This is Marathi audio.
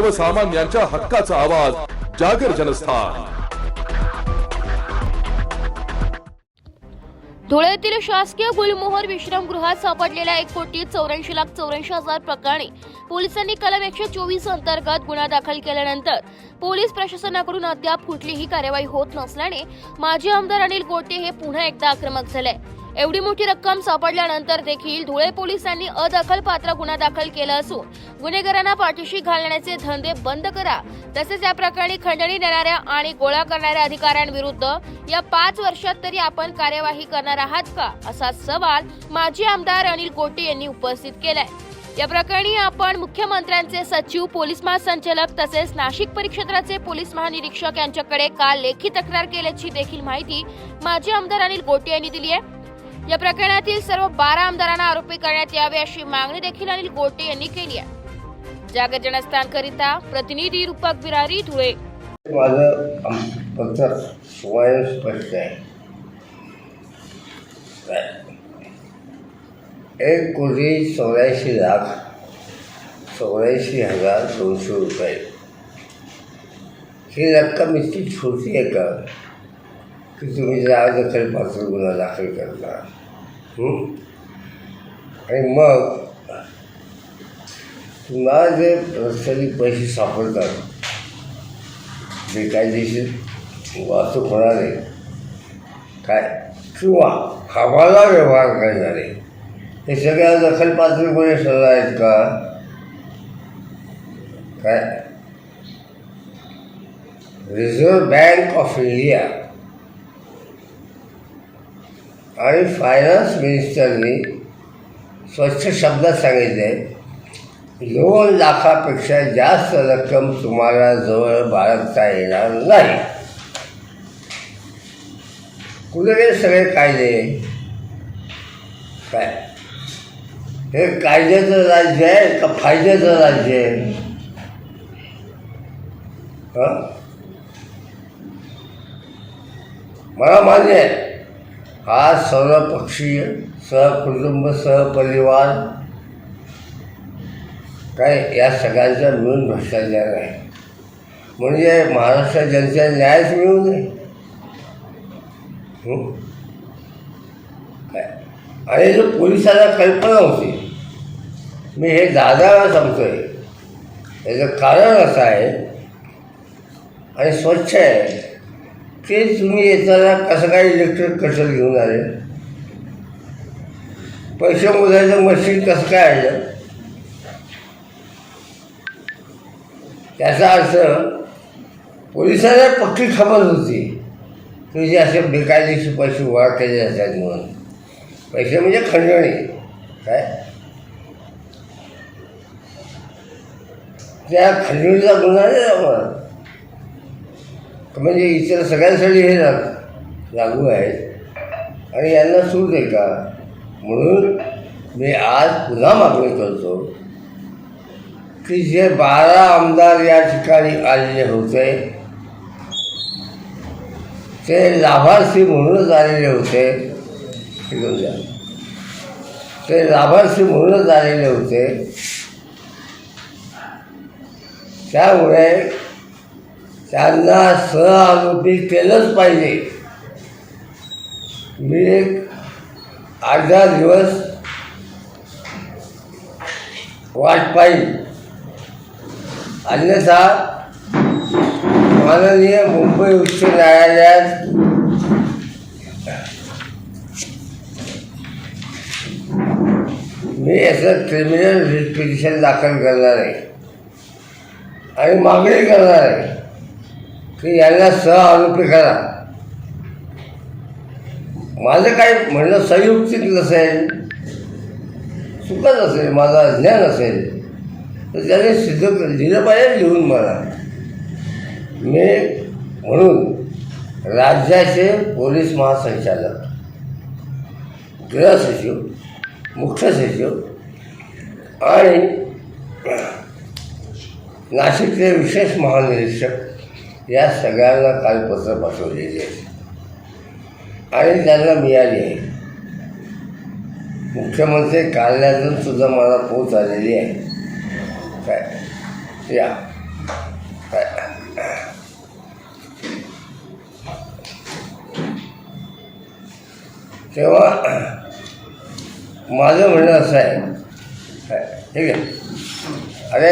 सर्वसामान्यांच्या हक्काचा आवाज जागर जनस्थान. धुळ्यातील शासकीय गुलमोहर विश्रामगृहात सापडलेल्या एक कोटी चौऱ्याऐंशी लाख चौऱ्याऐंशी हजार प्रकरणी पोलिसांनी कलम एकशे चोवीस अंतर्गत गुन्हा दाखल केल्यानंतर पोलीस प्रशासनाकडून अद्याप कुठलीही कार्यवाही होत नसल्याने माजी आमदार अनिल गोटे हे पुन्हा एकदा आक्रमक झाले. एवढी मोठी रक्कम सापडल्यानंतर देखील धुळे पोलिसांनी अदखलपात्र गुन्हा दाखल केला असून गुन्हेगारांना पाठीशी घालण्याचे धंदे बंद करा. तसेच या प्रकरणी खंडणी देणाऱ्या आणि गोळा करणाऱ्या अधिकाऱ्यांविरुद्ध या पाच वर्षात तरी आपण कार्यवाही करणार आहात का? असा सवाल माजी आमदार अनिल गोटे यांनी उपस्थित केलाय. या प्रकरणी आपण मुख्यमंत्र्यांचे सचिव पोलीस महासंचालक तसेच नाशिक परिक्षेत्राचे पोलीस महानिरीक्षक यांच्याकडे काल लेखी तक्रार केल्याची देखील माहिती माजी आमदार अनिल गोटे यांनी दिली आहे. या प्रकरणातील सर्व बारा आमदारांना आरोपी करण्यात यावे अशी मागणी देखील अनिल गोटे यांनी केली आहे. जागर जनस्थान करिता प्रतिनिधी रूपक बिरारी धुळे. माझं आम- स्पष्ट आहे. एक कोटी चौऱ्याऐंशी लाख चौऱ्याऐंशी हजार दोनशे रुपये. ही रक्कम इतकी छोटी आहे का की तुम्ही जर दखल पात्र गुन्हा दाखल करता? आणि मग तुम्हाला जे रस्त्याने पैसे सापडतात बेकायदेशीर वाहतूक होणारे काय, किंवा हवाला व्यवहार करणारे। हे सगळ्या दखलपात्र गुन्हे सगळं आहेत का? काय? Reserve bank of India. आणि फायनान्स मिनिस्टरनी स्वच्छ शब्दात सांगितले. दोन लाखापेक्षा जास्त रक्कम तुम्हाला जवळ बाळगता येणार नाही. कुठे सगळे कायदे? काय? हे कायद्याचं राज्य आहे का फायद्याचं राज्य आहे? मला मान्य आहे. हा सर्वपक्षीय सहकुटुंब सहपरिवार काय या सगळ्यांचा मिळून भ्रष्टाचार आहे. म्हणजे महाराष्ट्र जनतेला न्यायच मिळू नये. काय? आणि जो पोलिसाला कल्पना होती मी हे दादाला सांगतोय. याचं कारण असं आहे आणि स्वच्छ आहे. तेच तुम्ही येताना कसं काय इलेक्ट्रिक कटर घेऊन आले? पैसे मोजायचं मशीन कसं काय आलं? त्याचा अर्थ पोलिसांना पक्की खबर होती की जे असे बेकायदेशीर पैसे गोळा केले जातात म्हणून. पैसे म्हणजे खंडणी काय? त्या खंडणीचा गुन्हा नाही लागणार म्हणजे इतर सगळ्यांसाठी हे लाग आहेत आणि यांना सूट आहे का? म्हणून मी आज पुन्हा मागणी करतो की जे बारा आमदार या ठिकाणी आलेले होते? ते लाभार्थी म्हणूनच आलेले होते। ते लाभार्थी म्हणूनच आलेले होते। त्यामुळे त्यांना सहआरोपी केलंच पाहिजे. मी एक आठ दहा दिवस वाट पाहिजे अन्यथा माननीय मुंबई उच्च न्यायालयात मी याचं क्रिमिनल रिट पिटिशन दाखल करणार आहे. आणि मागणी करणार आहे. की यांना सह आरोपी करा. माझं काय म्हणणं संयुक्तिक नसेल चुकत असेल माझा अज्ञान असेल तर त्याने सिद्ध लिहिलं पाहिजे लिहून मला मी म्हणून राज्याचे पोलीस महासंचालक गृहसचिव मुख्य सचिव आणि नाशिकचे विशेष महानिरीक्षक या सगळ्यांना काल पत्र पाठवलेली आहे. आणि त्यांना मिळाली आहे. मुख्यमंत्री कार्यालयातून सुद्धा मला पोच आलेली आहे. काय? या. तेव्हा माझं म्हणणं असं आहे. काय, ठीक आहे.